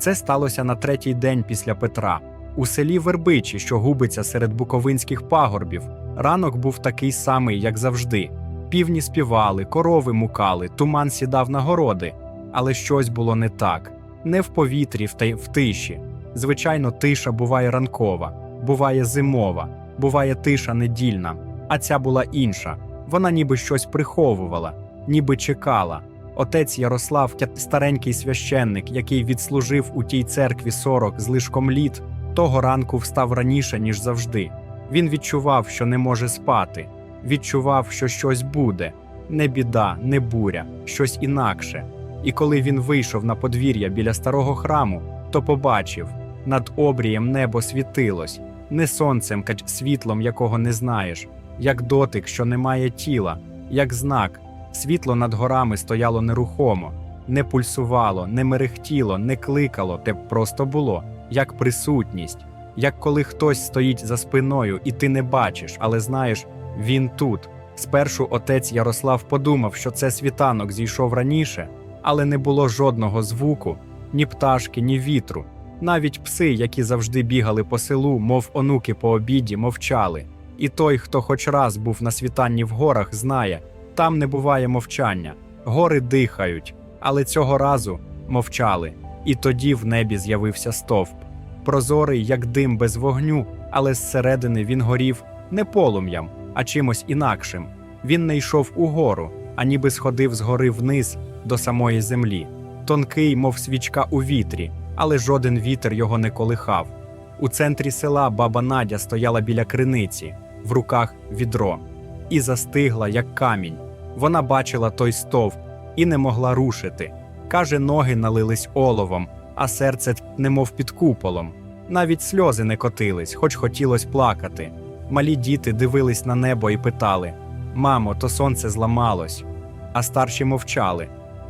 Це сталося на третій день після Петра. У селі Вербичі, що губиться серед буковинських пагорбів, ранок був такий самий, як завжди. Півні співали, корови мукали, туман сідав на городи. Але щось було не так не в повітрі, та й в тиші. Звичайно, тиша буває ранкова, буває зимова, буває тиша недільна, а ця була інша. Вона ніби щось приховувала, ніби чекала. Отець Ярослав, старенький священник, який відслужив у тій церкві 40 з лишком літ, того ранку встав раніше, ніж завжди. Він відчував, що не може спати, відчував, що щось буде не біда, не буря, щось інакше. І коли він вийшов на подвір'я біля старого храму, то побачив над обрієм небо світилось, не сонцем, кач світлом, якого не знаєш, як дотик, що не має тіла, як знак. Світло над горами стояло нерухомо, не пульсувало, не мерехтіло, не кликало, те просто було, як присутність, як коли хтось стоїть за спиною, і ти не бачиш, але знаєш, він тут. Спершу отець Ярослав подумав, що це світанок зійшов раніше, але не було жодного звуку, ні пташки, ні вітру. Навіть пси, які завжди бігали по селу, мов онуки по обіді, мовчали. І той, хто хоч раз був на світанні в горах, знає, там не буває мовчання. Гори дихають, але цього разу мовчали. І тоді в небі з'явився стовп. Прозорий, як дим без вогню, але зсередини він горів не полум'ям, а чимось інакшим. Він не йшов угору, а ніби сходив згори вниз до самої землі. Тонкий, мов свічка у вітрі, але жоден вітер його не колихав. У центрі села баба Надя стояла біля криниці, в руках відро, і застигла, як камінь. Вона бачила той стовп і не могла рушити. Каже, ноги налились оловом, а серце немов під куполом. Навіть сльози не котились, хоч хотілось плакати. Малі діти дивились на небо і питали: Мамо, то сонце зламалось. А старші мовчали,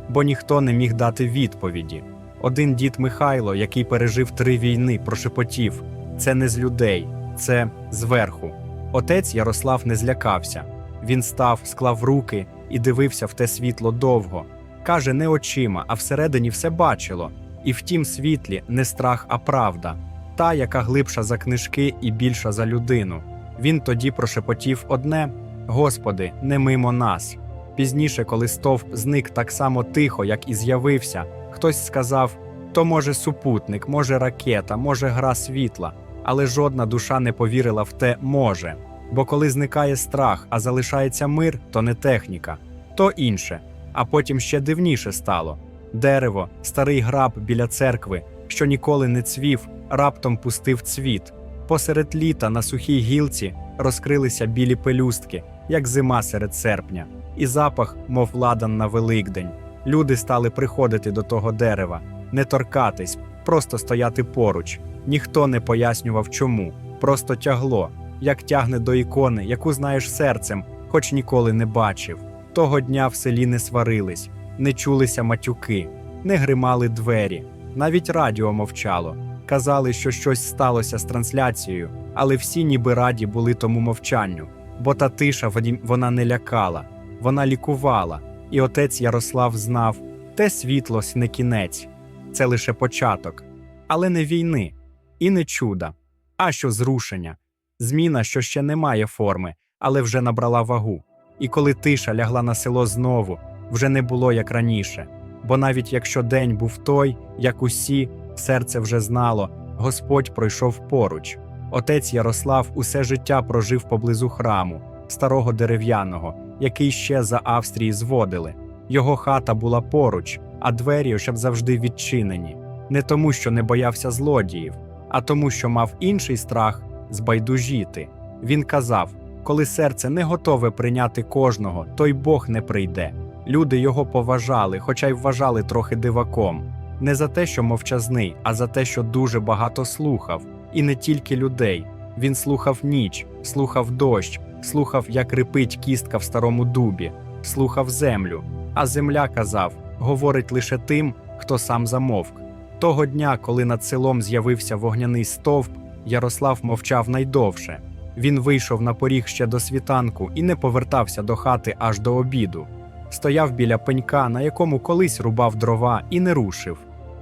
бо ніхто не міг дати відповіді. Один дід Михайло, який пережив три війни, прошепотів: це не з людей, це зверху. Отець Ярослав не злякався. Він став, склав руки і дивився в те світло довго. Каже, не очима, а всередині все бачило. І в тім світлі не страх, а правда, та, яка глибша за книжки і більша за людину. Він тоді прошепотів одне: Господи, не мимо нас. Пізніше, коли стовп зник так само тихо, як і з'явився, хтось сказав: то може супутник, може ракета, може гра світла, але жодна душа не повірила в те може. Бо коли зникає страх, а залишається мир, то не техніка, то інше. А потім ще дивніше стало. Дерево, старий граб біля церкви, що ніколи не цвів, раптом пустив цвіт. Посеред літа на сухій гілці розкрилися білі пелюстки, як зима серед серпня, і запах, мов ладан на Великдень. Люди стали приходити до того дерева, не торкатись, просто стояти поруч. Ніхто не пояснював чому, просто тягло, як тягне до ікони, яку знаєш серцем, хоч ніколи не бачив. Того дня в селі не сварились, не чулися матюки, не гримали двері, навіть радіо мовчало. Казали, що щось сталося з трансляцією, але всі ніби раді були тому мовчанню, бо та тиша вона не лякала, вона лікувала, і отець Ярослав знав, те світло не кінець, це лише початок, але не війни і не чуда, а що зрушення, зміна, що ще не має форми, але вже набрала вагу. І коли тиша лягла на село знову, вже не було як раніше. Бо навіть якщо день був той, як усі, серце вже знало, Господь пройшов поруч. Отець Ярослав усе життя прожив поблизу храму, старого дерев'яного, який ще за Австрії зводили. Його хата була поруч, а двері, щоб завжди відчинені. Не тому, що не боявся злодіїв, а тому, що мав інший страх збайдужіти. Він казав: коли серце не готове прийняти кожного, то й Бог не прийде. Люди його поважали, хоча й вважали трохи диваком. Не за те, що мовчазний, а за те, що дуже багато слухав. І не тільки людей. Він слухав ніч, слухав дощ, слухав, як рипить кістка в старому дубі, слухав землю. А земля казав: говорить лише тим, хто сам замовк. Того дня, коли над селом з'явився вогняний стовп, Ярослав мовчав найдовше. Він вийшов на поріг ще до світанку і не повертався до хати аж до обіду. Стояв біля пенька, на якому колись рубав дрова, і не рушив.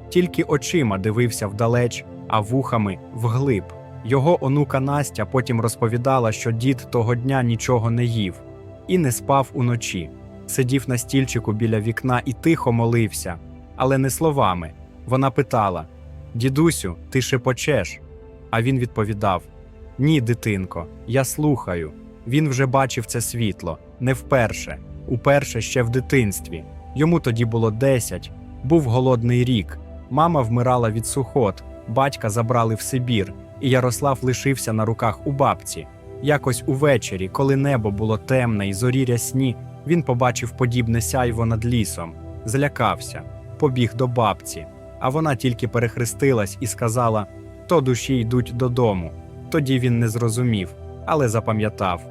тільки очима дивився вдалеч, а вухами вглиб. Його онука Настя потім розповідала, що дід того дня нічого не їв і не спав уночі. Сидів на стільчику біля вікна і тихо молився, але не словами. Вона питала: Дідусю, ти шепочеш? А він відповідав: Ні, дитинко, я слухаю. Він вже бачив це світло, не вперше, уперше ще в дитинстві. Йому тоді було 10, був голодний рік. Мама вмирала від сухот, батька забрали в Сибір, і Ярослав лишився на руках у бабці. Якось увечері, коли небо було темне і зорі рясні, він побачив подібне сяйво над лісом, злякався, побіг до бабці. А вона тільки перехрестилась і сказала: то душі йдуть додому. Тоді він не зрозумів, але запам'ятав.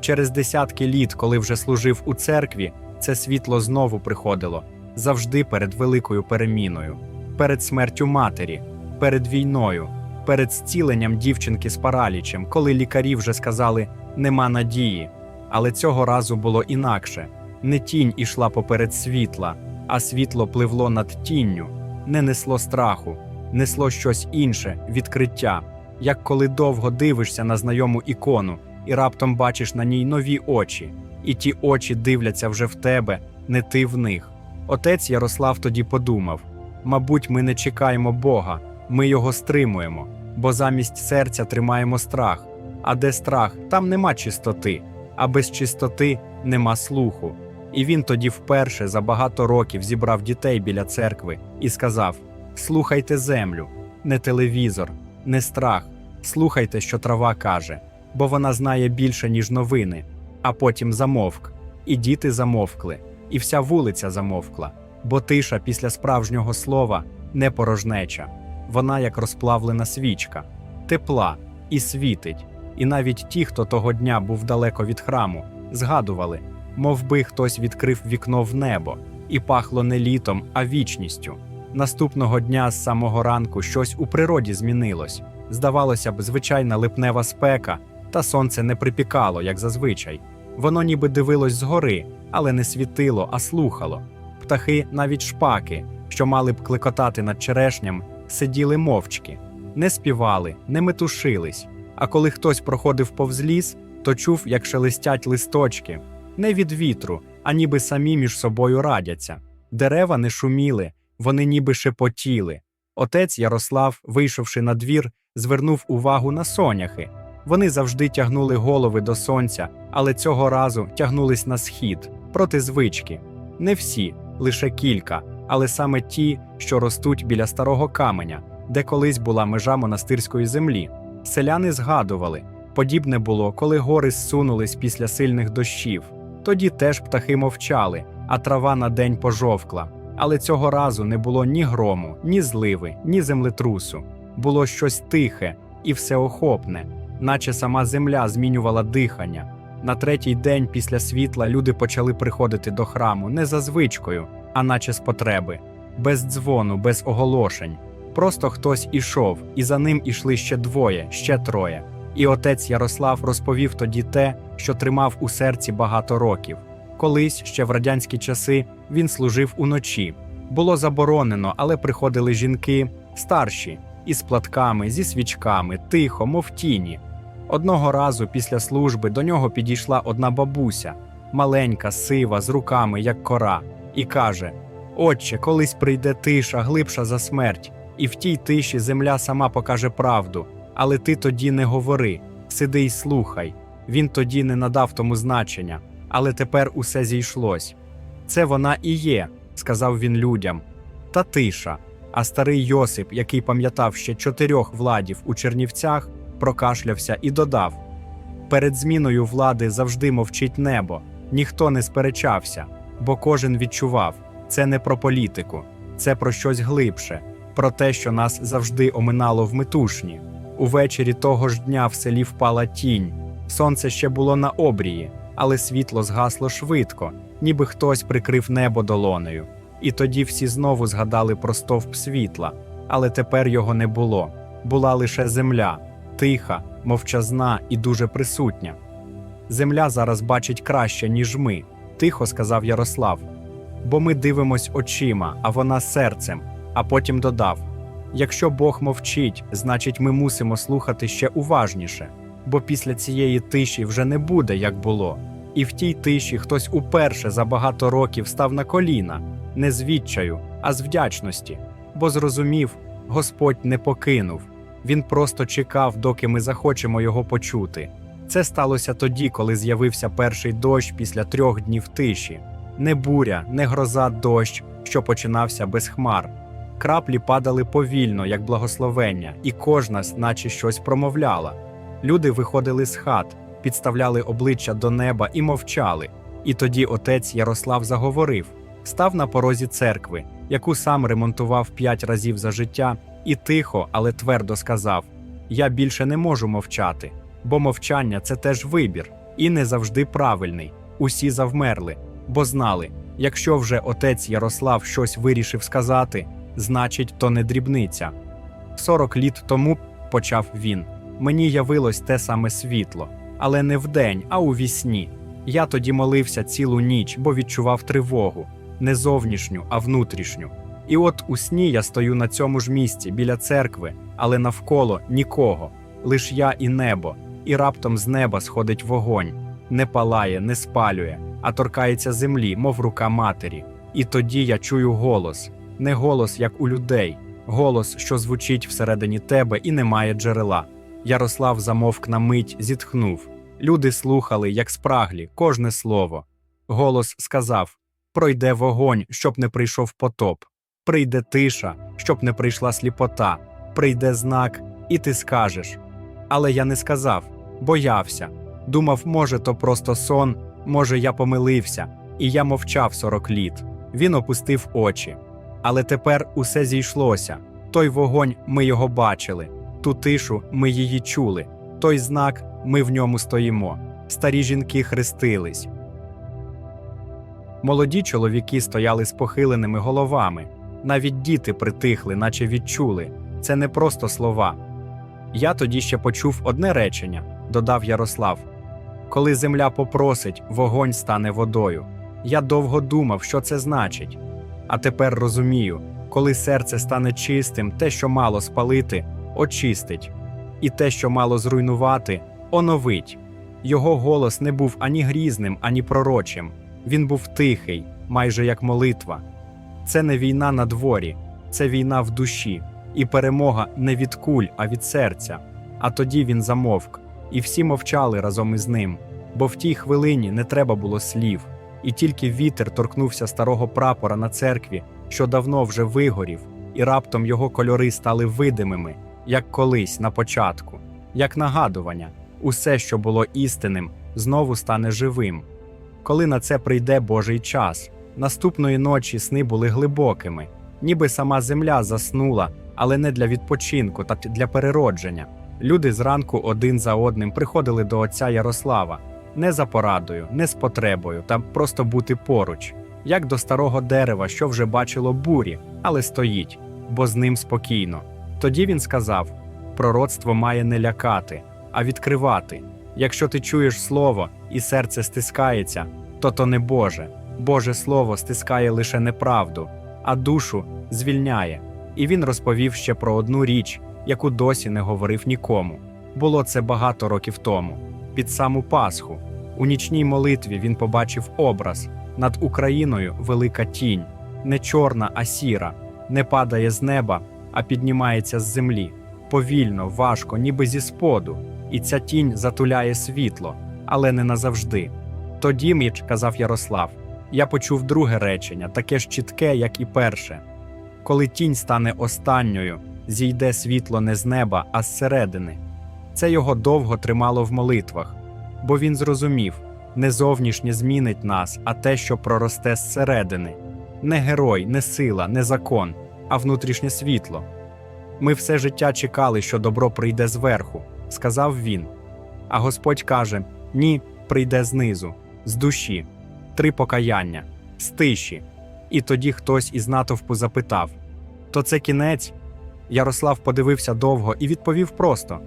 Через десятки літ, коли вже служив у церкві, це світло знову приходило завжди перед великою переміною, перед смертю матері, перед війною, перед зціленням дівчинки з паралічем, коли лікарі вже сказали нема надії. Але цього разу було інакше не тінь ішла поперед світла, а світло пливло над тінню, не несло страху, несло щось інше, відкриття, як коли довго дивишся на знайому ікону і раптом бачиш на ній нові очі, і ті очі дивляться вже в тебе, не ти в них. Отець Ярослав тоді подумав: мабуть, ми не чекаємо Бога, ми його стримуємо, бо замість серця тримаємо страх. А де страх, там нема чистоти, а без чистоти нема слуху. І він тоді вперше за багато років зібрав дітей біля церкви і сказав: Слухайте землю, не телевізор, не страх, слухайте, що трава каже, бо вона знає більше, ніж новини. А потім замовк, і діти замовкли, і вся вулиця замовкла, бо тиша після справжнього слова не порожнеча, вона як розплавлена свічка, тепла і світить. І навіть ті, хто того дня був далеко від храму, згадували, мов би хтось відкрив вікно в небо, і пахло не літом, а вічністю. Наступного дня з самого ранку щось у природі змінилось. Здавалося б, звичайна липнева спека, та сонце не припікало, як зазвичай. Воно ніби дивилось згори, але не світило, а слухало. Птахи, навіть шпаки, що мали б клекотати над черешням, сиділи мовчки, не співали, не метушились. А коли хтось проходив повз ліс, то чув, як шелестять листочки, не від вітру, а ніби самі між собою радяться. Дерева не шуміли, вони ніби шепотіли. Отець Ярослав, вийшовши на двір, звернув увагу на соняхи. Вони завжди тягнули голови до сонця, але цього разу тягнулись на схід проти звички. Не всі, лише кілька, але саме ті, що ростуть біля старого каменя, де колись була межа монастирської землі. Селяни згадували, подібне було, коли гори зсунулись після сильних дощів. Тоді теж птахи мовчали, а трава на день пожовкла. Але цього разу не було ні грому, ні зливи, ні землетрусу. Було щось тихе і всеохопне, наче сама земля змінювала дихання. На третій день після світла люди почали приходити до храму не за звичкою, а наче з потреби, без дзвону, без оголошень. Просто хтось ішов, і за ним ішли ще двоє, ще троє. І отець Ярослав розповів тоді те, що тримав у серці багато років. Колись, ще в радянські часи, він служив уночі. Було заборонено, але приходили жінки старші, із платками, зі свічками, тихо, мов тіні. Одного разу після служби до нього підійшла одна бабуся, маленька, сива, з руками, як кора, і каже: Отче, колись прийде тиша, глибша за смерть, і в тій тиші земля сама покаже правду. Але ти тоді не говори, сиди й слухай. Він тоді не надав тому значення, але тепер усе зійшлось. Це вона і є, сказав він людям. Та тиша. А старий Йосип, який пам'ятав ще чотирьох владів у Чернівцях, прокашлявся і додав: перед зміною влади завжди мовчить небо, ніхто не сперечався, бо кожен відчував це не про політику, це про щось глибше, про те, що нас завжди оминало в метушні. Увечері того ж дня в селі впала тінь. Сонце ще було на обрії, але світло згасло швидко, ніби хтось прикрив небо долонею. І тоді всі знову згадали про стовп світла, але тепер його не було. Була лише земля, тиха, мовчазна і дуже присутня. Земля зараз бачить краще, ніж ми, тихо сказав Ярослав. бо ми дивимось очима, а вона серцем. А потім додав: якщо Бог мовчить, значить ми мусимо слухати ще уважніше, бо після цієї тиші вже не буде, як було. І в тій тиші хтось уперше за багато років став на коліна, не з відчаю, а з вдячності, бо зрозумів, Господь не покинув. Він просто чекав, доки ми захочемо його почути. Це сталося тоді, коли з'явився перший дощ після трьох днів тиші. Не буря, не гроза дощ, що починався без хмар. Краплі падали повільно, як благословення, і кожна, наче щось промовляла. Люди виходили з хат, підставляли обличчя до неба і мовчали. І тоді отець Ярослав заговорив, став на порозі церкви, яку сам ремонтував п'ять разів за життя, і тихо, але твердо сказав: Я більше не можу мовчати, бо мовчання це теж вибір, і не завжди правильний. Усі завмерли, бо знали, якщо вже отець Ярослав щось вирішив сказати, значить, то не дрібниця. Сорок літ тому почав він. Мені явилось те саме світло, але не вдень, а у вісні. Я тоді молився цілу ніч, бо відчував тривогу, не зовнішню, а внутрішню. І от у сні я стою на цьому ж місці біля церкви, але навколо нікого, лиш я і небо, і раптом з неба сходить вогонь, не палає, не спалює, а торкається землі, мов рука матері. І тоді я чую голос, не голос, як у людей, голос, що звучить всередині тебе і не має джерела. Ярослав замовк на мить, зітхнув. Люди слухали, як спраглі, кожне слово. Голос сказав: Пройде вогонь, щоб не прийшов потоп, прийде тиша, щоб не прийшла сліпота, прийде знак, і ти скажеш. Але я не сказав, боявся. Думав, може, то просто сон, може, я помилився, і я мовчав сорок літ. Він опустив очі. Але тепер усе зійшлося. Той вогонь ми його бачили, ту тишу ми її чули, той знак ми в ньому стоїмо. Старі жінки хрестились. Молоді чоловіки стояли з похиленими головами. Навіть діти притихли, наче відчули. Це не просто слова. Я тоді ще почув одне речення, додав Ярослав. Коли земля попросить, вогонь стане водою. Я довго думав, що це значить. А тепер розумію, коли серце стане чистим, те, що мало спалити, очистить, і те, що мало зруйнувати, оновить. Його голос не був ані грізним, ані пророчим. Він був тихий, майже як молитва. Це не війна на дворі, це війна в душі, і перемога не від куль, а від серця. А тоді він замовк, і всі мовчали разом із ним, бо в тій хвилині не треба було слів, і тільки вітер торкнувся старого прапора на церкві, що давно вже вигорів, і раптом його кольори стали видимими, як колись на початку, як нагадування, усе, що було істинним, знову стане живим. Коли на це прийде Божий час, наступної ночі сни були глибокими, ніби сама земля заснула, але не для відпочинку, та для переродження. Люди зранку один за одним приходили до отця Ярослава не за порадою, не з потребою, та просто бути поруч, як до старого дерева, що вже бачило бурі, але стоїть, бо з ним спокійно. Тоді він сказав: пророцтво має не лякати, а відкривати. Якщо ти чуєш слово і серце стискається, то то не Боже. Боже Слово стискає лише неправду, а душу звільняє. І він розповів ще про одну річ, яку досі не говорив нікому. Було це багато років тому, під саму Пасху. У нічній молитві він побачив образ над Україною велика тінь, не чорна, а сіра, не падає з неба, а піднімається з землі. Повільно, важко, ніби зі споду, і ця тінь затуляє світло, але не назавжди. Тоді міч, казав Ярослав, я почув друге речення, таке ж чітке, як і перше. Коли тінь стане останньою, зійде світло не з неба, а зсередини. Це його довго тримало в молитвах, бо він зрозумів не зовнішнє змінить нас, а те, що проросте зсередини. Не герой, не сила, не закон, а внутрішнє світло. Ми все життя чекали, що добро прийде зверху, сказав він. А Господь каже: ні, прийде знизу, з душі, три покаяння, з тиші. І тоді хтось із натовпу запитав: То це кінець? Ярослав подивився довго і відповів просто: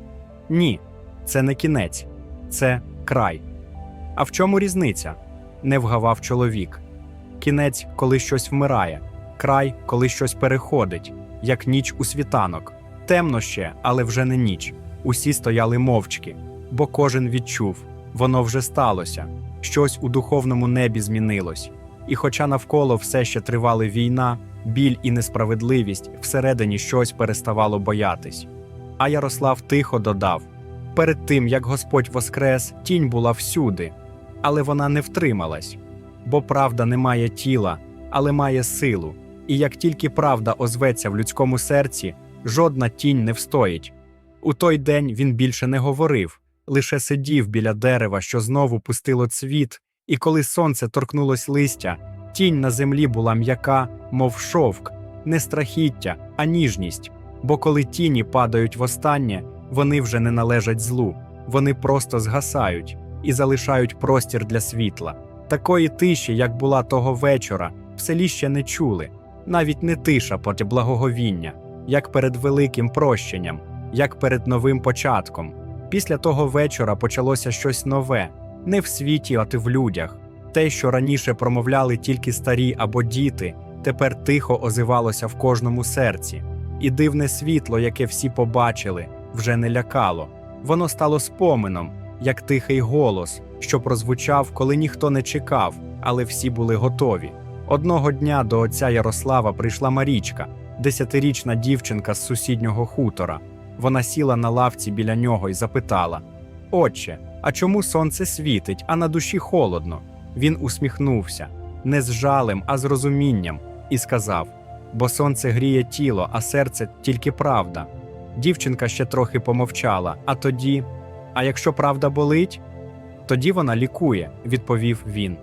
Ні, це не кінець, це край. А в чому різниця? не вгавав чоловік. кінець, коли щось вмирає, край, коли щось переходить, як ніч у світанок. Темно ще, але вже не ніч. Усі стояли мовчки, бо кожен відчув, воно вже сталося, щось у духовному небі змінилось. І хоча навколо все ще тривали війна, біль і несправедливість, всередині щось переставало боятись. А Ярослав тихо додав: перед тим, як Господь воскрес, тінь була всюди, але вона не втрималась, бо правда не має тіла, але має силу. І як тільки правда озветься в людському серці, жодна тінь не встоїть. У той день він більше не говорив, лише сидів біля дерева, що знову пустило цвіт, і коли сонце торкнулось листя, тінь на землі була м'яка, мов шовк, не страхіття, а ніжність. Бо коли тіні падають востаннє, вони вже не належать злу, вони просто згасають і залишають простір для світла. Такої тиші, як була того вечора, в селі ще не чули, навіть не тиша проти благоговіння, як перед великим прощенням, як перед новим початком. Після того вечора почалося щось нове, не в світі, а ти в людях. Те, що раніше промовляли тільки старі або діти, тепер тихо озивалося в кожному серці. І дивне світло, яке всі побачили, вже не лякало. Воно стало спомином, як тихий голос, що прозвучав, коли ніхто не чекав, але всі були готові. Одного дня до отця Ярослава прийшла Марічка, десятирічна дівчинка з сусіднього хутора. Вона сіла на лавці біля нього і запитала: Отче, а чому сонце світить, а на душі холодно? Він усміхнувся не з жалем, а з розумінням, і сказав: Бо сонце гріє тіло, а серце тільки правда. Дівчинка ще трохи помовчала, а тоді, а якщо правда болить, тоді вона лікує, відповів він.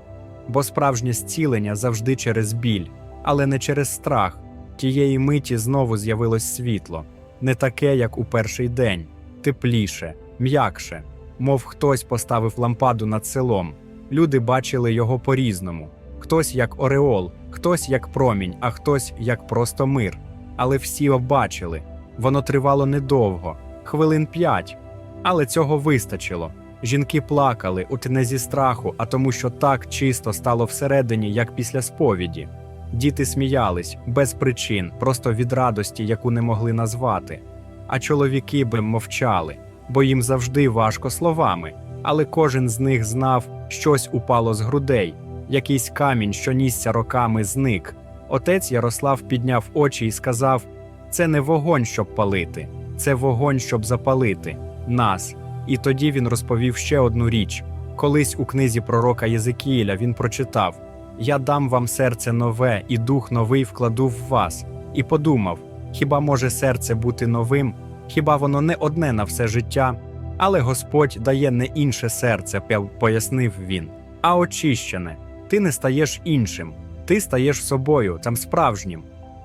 Бо справжнє зцілення завжди через біль, але не через страх. Тієї миті знову з'явилось світло, не таке, як у перший день, тепліше, м'якше, мов хтось поставив лампаду над селом. Люди бачили його по-різному: хтось як ореол, хтось як промінь, а хтось як просто мир. Але всі обачили. Воно тривало недовго, хвилин п'ять. Але цього вистачило. Жінки плакали, от не зі страху, а тому, що так чисто стало всередині, як після сповіді. Діти сміялись без причин, просто від радості, яку не могли назвати. А чоловіки би мовчали, бо їм завжди важко словами. Але кожен з них знав, щось упало з грудей, якийсь камінь, що нісся роками, зник. Отець Ярослав підняв очі і сказав: це не вогонь, щоб палити, це вогонь, щоб запалити нас. І тоді він розповів ще одну річ. Колись у книзі пророка Єзикіїля він прочитав: Я дам вам серце нове, і дух новий вкладу в вас. І подумав: хіба може серце бути новим? Хіба воно не одне на все життя? Але Господь дає не інше серце, пояснив він, а очищене. Ти не стаєш іншим, ти стаєш собою, там справжнім.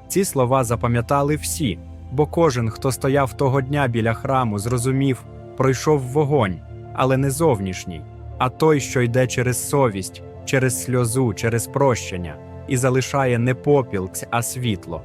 Ці слова запам'ятали всі, бо кожен, хто стояв того дня біля храму, зрозумів, пройшов вогонь, але не зовнішній, а той, що йде через совість, через сльозу, через прощення, і залишає не попіл, а світло.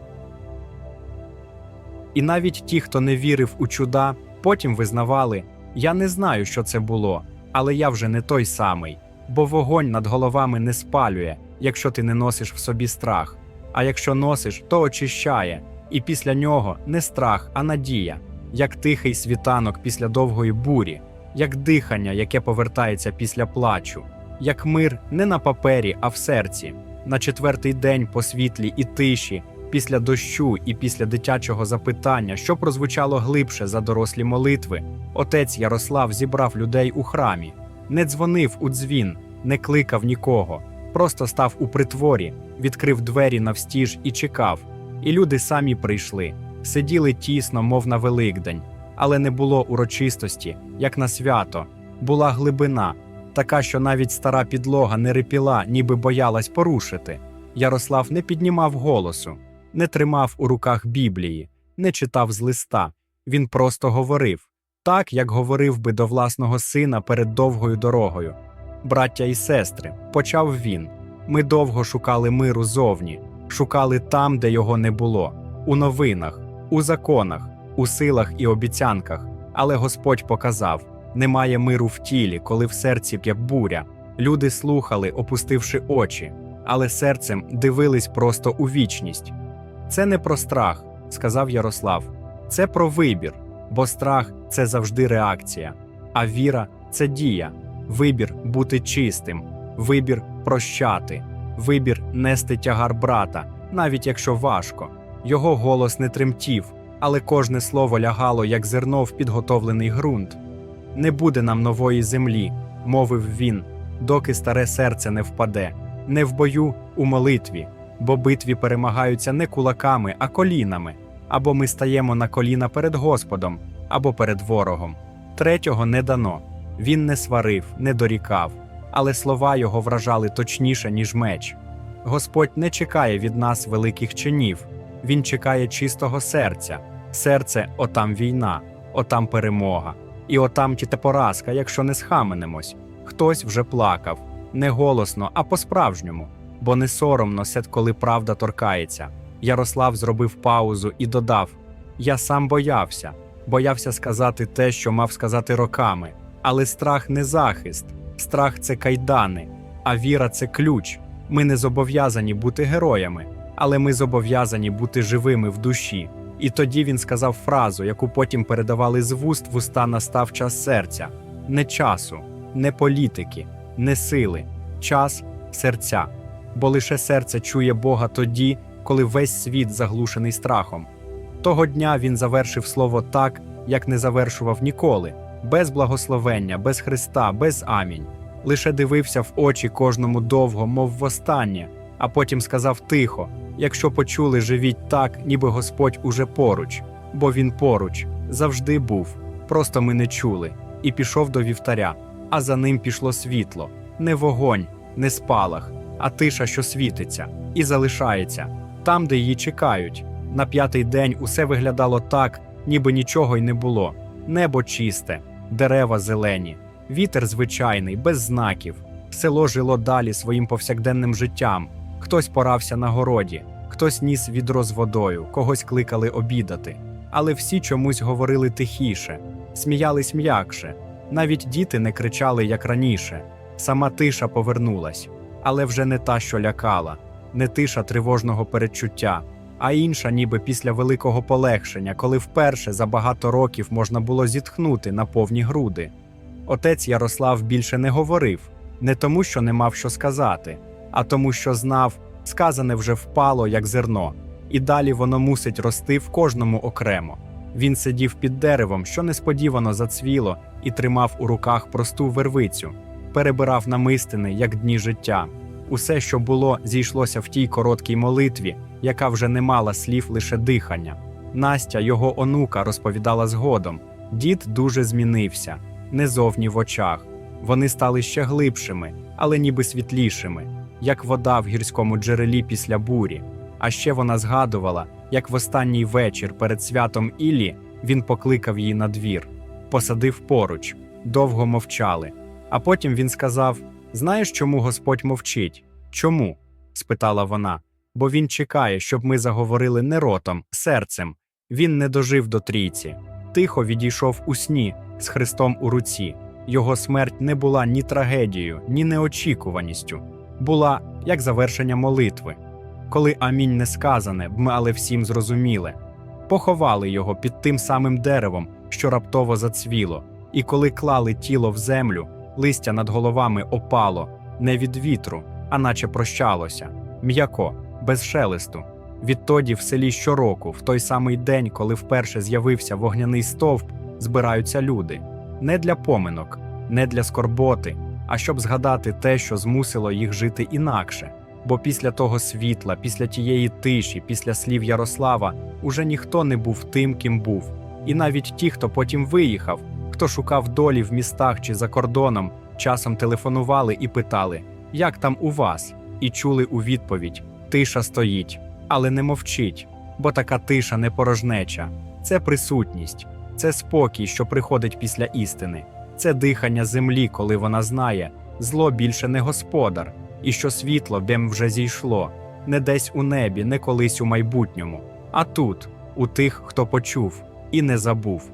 І навіть ті, хто не вірив у чуда, потім визнавали: я не знаю, що це було, але я вже не той самий, бо вогонь над головами не спалює, якщо ти не носиш в собі страх. А якщо носиш, то очищає, і після нього не страх, а надія, як тихий світанок після довгої бурі, як дихання, яке повертається після плачу, як мир не на папері, а в серці, на четвертий день по світлі і тиші, після дощу і після дитячого запитання, що прозвучало глибше за дорослі молитви, отець Ярослав зібрав людей у храмі, не дзвонив у дзвін, не кликав нікого, просто став у притворі, відкрив двері навстіж і чекав. І люди самі прийшли, сиділи тісно, мов на Великдень, але не було урочистості, як на свято, була глибина, така, що навіть стара підлога не рипіла, ніби боялась порушити. Ярослав не піднімав голосу, не тримав у руках Біблії, не читав з листа. Він просто говорив так, як говорив би до власного сина перед довгою дорогою. Браття і сестри, почав він. Ми довго шукали миру зовні, шукали там, де його не було, у новинах, у законах, у силах і обіцянках. Але Господь показав: немає миру в тілі, коли в серці як буря. Люди слухали, опустивши очі, але серцем дивились просто у вічність. Це не про страх, сказав Ярослав. Це про вибір, бо страх це завжди реакція, а віра це дія, вибір бути чистим, вибір прощати, вибір нести тягар брата, навіть якщо важко. Його голос не тремтів, але кожне слово лягало, як зерно в підготовлений ґрунт. Не буде нам нової землі, мовив він, доки старе серце не впаде, не в бою, у молитві, бо битві перемагаються не кулаками, а колінами, або ми стаємо на коліна перед Господом, або перед ворогом. Третього не дано. Він не сварив, не дорікав, але слова його вражали точніше, ніж меч. Господь не чекає від нас великих чинів, Він чекає чистого серця. Серце отам війна, отам перемога. І отам тіте поразка, якщо не схаменемось. Хтось вже плакав, не голосно, а по-справжньому, бо не соромно сед, коли правда торкається. Ярослав зробив паузу і додав: Я сам боявся, боявся сказати те, що мав сказати роками. Але страх не захист, страх це кайдани, а віра це ключ. Ми не зобов'язані бути героями, але ми зобов'язані бути живими в душі. І тоді він сказав фразу, яку потім передавали з вуст в уста настав час серця: не часу, не політики, не сили, час серця. Бо лише серце чує Бога тоді, коли весь світ заглушений страхом. Того дня він завершив слово так, як не завершував ніколи, без благословення, без Христа, без амінь. Лише дивився в очі кожному довго, мов востаннє, а потім сказав тихо: якщо почули, живіть так, ніби Господь уже поруч, бо він поруч, завжди був. Просто ми не чули, і пішов до вівтаря, а за ним пішло світло, не вогонь, не спалах, а тиша, що світиться, і залишається там, де її чекають. На п'ятий день усе виглядало так, ніби нічого й не було. Небо чисте, дерева зелені, вітер звичайний, без знаків. Село жило далі своїм повсякденним життям. Хтось порався на городі, хтось ніс відро з водою, когось кликали обідати. Але всі чомусь говорили тихіше, сміялись м'якше. Навіть діти не кричали, як раніше. Сама тиша повернулась, але вже не та, що лякала, не тиша тривожного передчуття, а інша, ніби після великого полегшення, коли вперше за багато років можна було зітхнути на повні груди. Отець Ярослав більше не говорив, не тому, що не мав що сказати, а тому, що знав, сказане вже впало, як зерно, і далі воно мусить рости в кожному окремо. Він сидів під деревом, що несподівано зацвіло, і тримав у руках просту вервицю, перебирав намистини, як дні життя. Усе, що було, зійшлося в тій короткій молитві, яка вже не мала слів лише дихання. Настя, його онука, розповідала згодом: дід дуже змінився, не зовні в очах. Вони стали ще глибшими, але ніби світлішими, як вода в гірському джерелі після бурі. А ще вона згадувала, як в останній вечір перед святом Іллі він покликав її на двір, посадив поруч, довго мовчали. А потім він сказав: Знаєш, чому Господь мовчить? Чому? спитала вона. Бо він чекає, щоб ми заговорили не ротом, серцем. Він не дожив до трійці. Тихо відійшов у сні з Христом у руці. Його смерть не була ні трагедією, ні неочікуваністю, була як завершення молитви. Коли амінь не сказане, ми але всім зрозуміли. Поховали його під тим самим деревом, що раптово зацвіло, і коли клали тіло в землю, листя над головами опало не від вітру, а наче прощалося, м'яко, без шелесту. Відтоді в селі щороку, в той самий день, коли вперше з'явився вогняний стовп, збираються люди не для поминок, не для скорботи, а щоб згадати те, що змусило їх жити інакше. Бо після того світла, після тієї тиші, після слів Ярослава, уже ніхто не був тим, ким був. І навіть ті, хто потім виїхав, хто шукав долі в містах чи за кордоном, часом телефонували і питали, як там у вас? І чули у відповідь: Тиша стоїть, але не мовчить, бо така тиша не порожнеча. Це присутність, це спокій, що приходить після істини, це дихання землі, коли вона знає, зло більше не господар, і що світло дем вже зійшло, не десь у небі, не колись у майбутньому, а тут, у тих, хто почув і не забув.